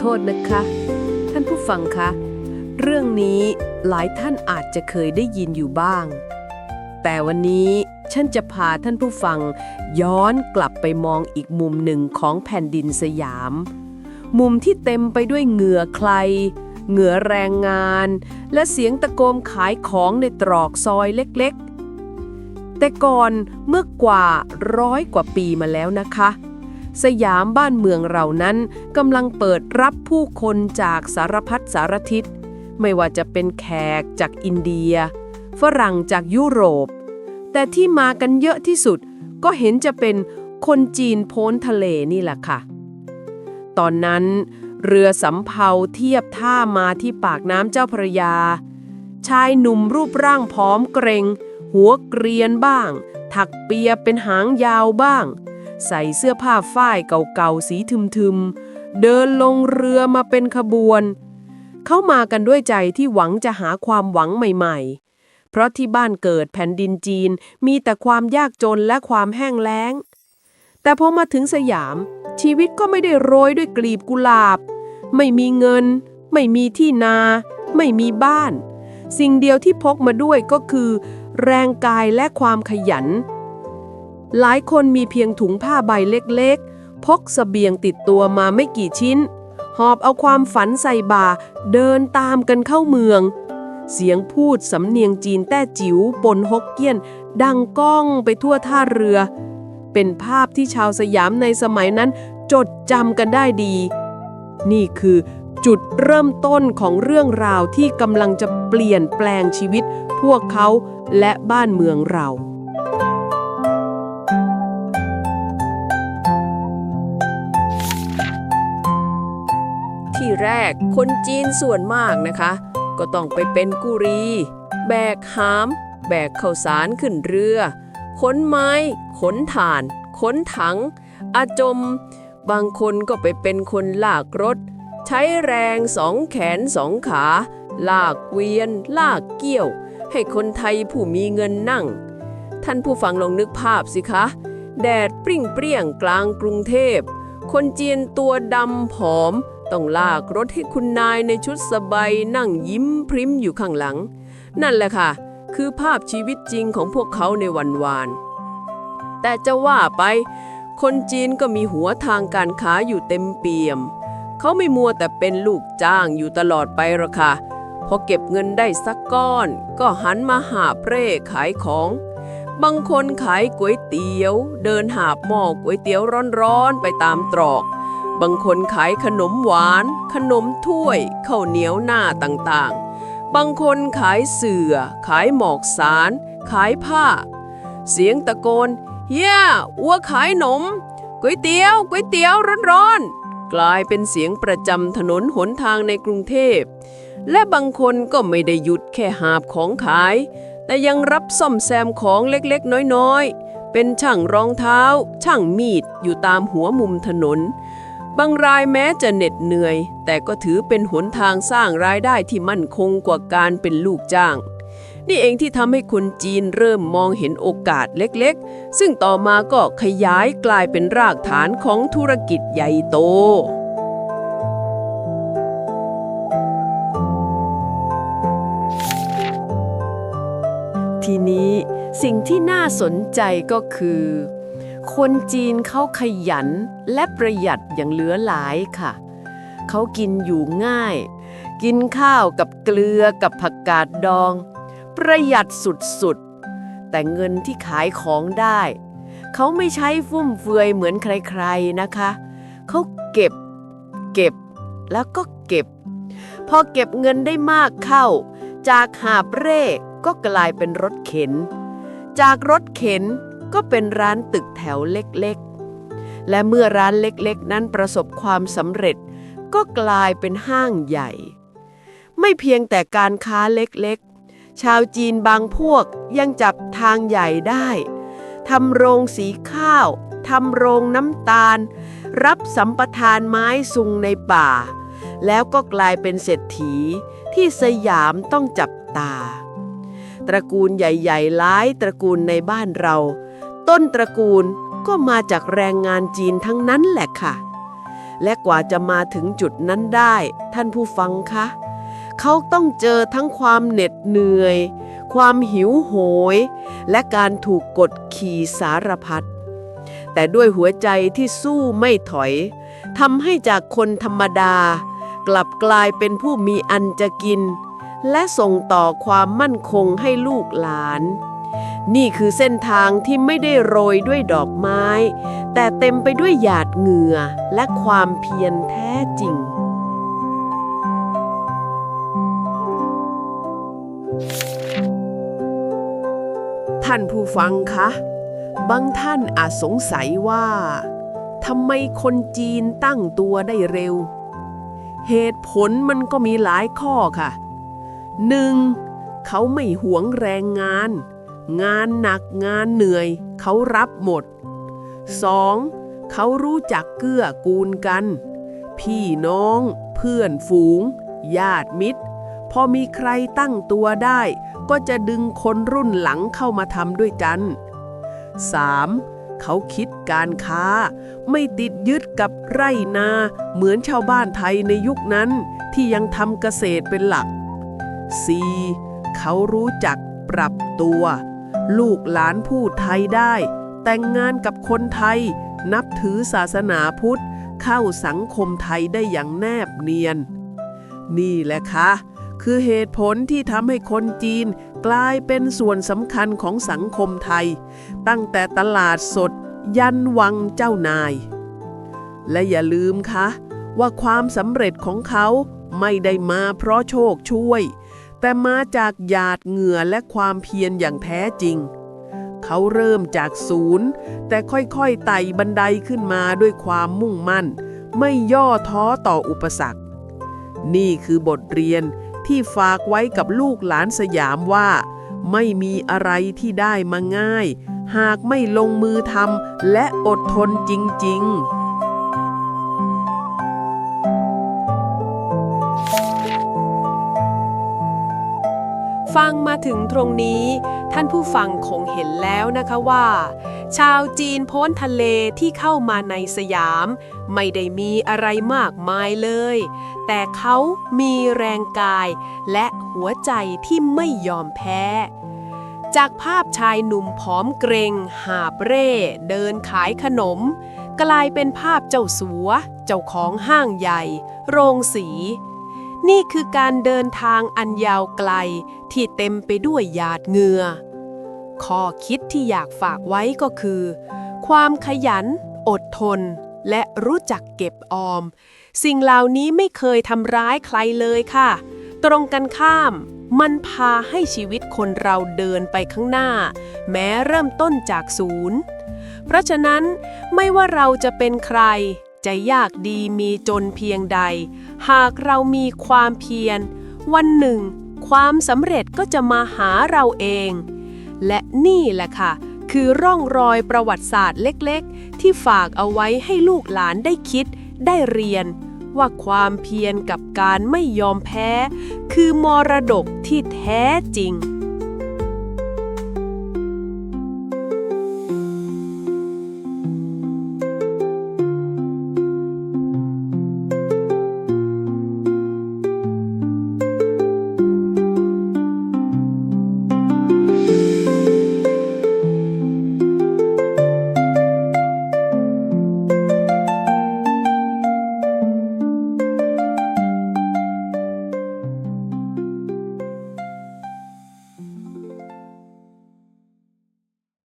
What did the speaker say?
โทษนะคะ ท่านผู้ฟังคะ เรื่องนี้หลายท่านอาจจะเคยได้ยินอยู่บ้าง แต่วันนี้ฉันจะพาท่านผู้ฟัง ย้อนกลับไปมองอีกมุมหนึ่งของแผ่นดินสยาม มุมที่เต็มไปด้วยเหงื่อใคร เหงื่อแรงงาน และเสียงตะโกนขายของในตรอกซอยเล็กๆ แต่ก่อนเมื่อกว่าร้อยกว่าปีมาแล้วนะคะ สยามบ้านเมืองเรานั้นกำลังเปิดรับผู้คนจากสารพัดสารทิศ ไม่ว่าจะเป็นแขกจากอินเดีย ฝรั่งจากยุโรป แต่ที่มากันเยอะที่สุดก็เห็นจะเป็นคนจีนโพ้นทะเลนี่แหละค่ะ ตอนนั้น เรือสำเภาเทียบท่ามาที่ปากน้ำเจ้าพระยา ชายหนุ่มรูปร่างผอมเกรง หัวเกรียนบ้าง ถักเปียเป็นหางยาวบ้าง ใส่เสื้อผ้าฝ้ายเก่าๆสีทึมๆ เดินลงเรือมาเป็นขบวน เข้ามากันด้วยใจที่หวังจะหาความหวังใหม่ๆ เพราะที่บ้านเกิดแผ่นดินจีนมีแต่ความยากจนและความแห้งแล้ง แต่พอมาถึงสยาม ชีวิตก็ไม่ได้โรยด้วยกลีบกุหลาบ ไม่มีเงิน ไม่มีที่นา ไม่มีบ้าน สิ่งเดียวที่พกมาด้วยก็คือ แรงกายและความขยัน หลายคนมีเพียงถุงผ้าใบเล็กๆ พกเสบียงติดตัวมาไม่กี่ชิ้น หอบเอาความฝันใส่บ่า เดินตามกันเข้าเมือง เสียงพูดสำเนียงจีนแต้จิ๋วปนฮกเกี้ยน ดังก้องไปทั่วท่าเรือ เป็นภาพที่ชาวสยามในสมัยนั้นจดจำกันได้ดี นี่คือจุดเริ่มต้นของเรื่องราวที่กำลังจะเปลี่ยนแปลงชีวิต พวกเขาและบ้านเมืองเรา ที่แรก คนจีนส่วนมากนะคะ ก็ต้องไปเป็นกุรี แบกหาม แบกข้าวสารขึ้นเรือ ขนไม้ ขนถ่าน ขนถัง อาจม บางคนก็ไปเป็นคนลากรถ ใช้แรงสองแขนสองขา ลากเกวียน ลากเกี้ยว ให้คนไทยผู้มีเงินนั่ง ท่านผู้ฟังลองนึกภาพสิคะ แดดปริ่งเปรี้ยงกลางกรุงเทพคนจีนตัวดำผอม ต้องลากรถให้คุณนายในชุดสบายนั่งยิ้มพริ้มอยู่ข้างหลัง นั่นแหละค่ะ คือภาพชีวิตจริงของพวกเขาในวันวาน แต่จะว่าไป คนจีนก็มีหัวทางการค้าอยู่เต็มเปี่ยม เขาไม่มัวแต่เป็นลูกจ้างอยู่ตลอดไปหรอกค่ะพอเก็บเงินได้สักก้อน ก็หันมาหาบเร่ขายของ บางคนขายก๋วยเตี๋ยว เดินหาบหม้อก๋วยเตี๋ยวร้อนๆไปตามตรอก บางคนขายขนมหวาน ขนมถ้วยข้าวเหนียวหน้าต่างๆ บางคนขายเสือ่อ ขายหมอกสาร ขายผ้า เสียงตะโกนเฮียอัวขายหนมก๋วยเตี๋ยวก๋วยเตี๋ยวร้อนๆ กลายเป็นเสียงประจำถนนหนทางในกรุงเทพ และบางคนก็ไม่ได้หยุดแค่หาบของขาย แต่ยังรับซ่อมแซมของเล็กๆ น้อยๆ เป็นช่างรองเท้า ช่างมีดอยู่ตามหัวมุมถนน บางรายแม้จะเหน็ดเหนื่อย แต่ก็ถือเป็นหนทางสร้างรายได้ที่มั่นคงกว่าการเป็นลูกจ้าง นี่เองที่ทำให้คนจีนเริ่มมองเห็นโอกาสเล็กๆ ซึ่งต่อมาก็ขยายกลายเป็นรากฐานของธุรกิจใหญ่โตทีนี้สิ่งที่น่าสนใจก็คือ คนจีนเขาขยันและประหยัดอย่างเหลือหลายค่ะ เขากินอยู่ง่าย กินข้าวกับเกลือกับผักกาดดอง ประหยัดสุดๆ แต่เงินที่ขายของได้ เขาไม่ใช้ฟุ่มเฟือยเหมือนใครๆนะคะ เขาเก็บ เก็บแล้วก็เก็บ พอเก็บเงินได้มากเข้า จากหาบเร่ก็กลายเป็นรถเข็น จากรถเข็น ก็เป็นร้านตึกแถวเล็กๆ และเมื่อร้านเล็กๆ นั้นประสบความสำเร็จ ก็กลายเป็นห้างใหญ่ ไม่เพียงแต่การค้าเล็กๆ ชาวจีนบางพวกยังจับทางใหญ่ได้ทำโรงสีข้าวทำโรงน้ำตาล รับสัมปทานไม้ซุงในป่า แล้วก็กลายเป็นเศรษฐีที่สยามต้องจับตา ตระกูลใหญ่ๆหลายตระกูลในบ้านเรา ต้นตระกูลก็มาจากแรงงานจีนทั้งนั้นแหละค่ะ และกว่าจะมาถึงจุดนั้นได้ ท่านผู้ฟังคะ เขาต้องเจอทั้งความเหน็ดเหนื่อย ความหิวโหย และการถูกกดขี่สารพัด แต่ด้วยหัวใจที่สู้ไม่ถอยทำให้จากคนธรรมดา กลับกลายเป็นผู้มีอันจะกิน และส่งต่อความมั่นคงให้ลูกหลาน นี่คือเส้นทางที่ไม่ได้โรยด้วยดอกไม้ แต่เต็มไปด้วยหยาดเหงื่อและความเพียรแท้จริง ท่านผู้ฟังคะ บางท่านอาจสงสัยว่าทำไมคนจีนตั้งตัวได้เร็ว เหตุผลมันก็มีหลายข้อค่ะ 1. เขาไม่หวงแรงงาน งานหนักงานเหนื่อย เขารับหมด 2. เขารู้จักเกื้อกูลกัน พี่น้อง เพื่อนฝูง ญาติมิตร พอมีใครตั้งตัวได้ ก็จะดึงคนรุ่นหลังเข้ามาทำด้วยกัน 3. เขาคิดการค้า ไม่ติดยึดกับไร่นา เหมือนชาวบ้านไทยในยุคนั้นที่ยังทำเกษตรเป็นหลัก 4. เขารู้จักปรับตัว ลูกหลานพูดไทยได้ แต่งงานกับคนไทย นับถือศาสนาพุทธ เข้าสังคมไทยได้อย่างแนบเนียน นี่แหละค่ะ คือเหตุผลที่ทำให้คนจีนกลายเป็นส่วนสำคัญของสังคมไทย ตั้งแต่ตลาดสด ยันวังเจ้านาย และอย่าลืมคะ ว่าความสำเร็จของเขาไม่ได้มาเพราะโชคช่วย แต่มาจากหยาดเหงื่อและความเพียรอย่างแท้จริง เขาเริ่มจากศูนย์ แต่ค่อยๆไต่บันไดขึ้นมาด้วยความมุ่งมั่น ไม่ย่อท้อต่ออุปสรรค นี่คือบทเรียนที่ฝากไว้กับลูกหลานสยามว่า ไม่มีอะไรที่ได้มาง่าย หากไม่ลงมือทำและอดทนจริง ๆ ฟังมาถึงตรงนี้ ท่านผู้ฟังคงเห็นแล้วนะคะว่า ชาวจีนพ้นทะเลที่เข้ามาในสยาม ไม่ได้มีอะไรมากมายเลย แต่เขามีแรงกายและหัวใจที่ไม่ยอมแพ้ จากภาพชายหนุ่มผอมเกรง หาบเร่เดินขายขนม กลายเป็นภาพเจ้าสัว เจ้าของห้างใหญ่ โรงสีนี่คือการเดินทางอันยาวไกล ที่เต็มไปด้วยหยาดเหงื่อ ข้อคิดที่อยากฝากไว้ก็คือ ความขยัน อดทน และรู้จักเก็บออม สิ่งเหล่านี้ไม่เคยทำร้ายใครเลยค่ะ ตรงกันข้าม มันพาให้ชีวิตคนเราเดินไปข้างหน้า แม้เริ่มต้นจากศูนย์เพราะฉะนั้นไม่ว่าเราจะเป็นใคร จะยากดีมีจนเพียงใด หากเรามีความเพียร วันหนึ่ง ความสำเร็จก็จะมาหาเราเอง และนี่แหละค่ะ คือร่องรอยประวัติศาสตร์เล็กๆ ที่ฝากเอาไว้ให้ลูกหลานได้คิด ได้เรียน ว่าความเพียรกับการไม่ยอมแพ้ คือมรดกที่แท้จริง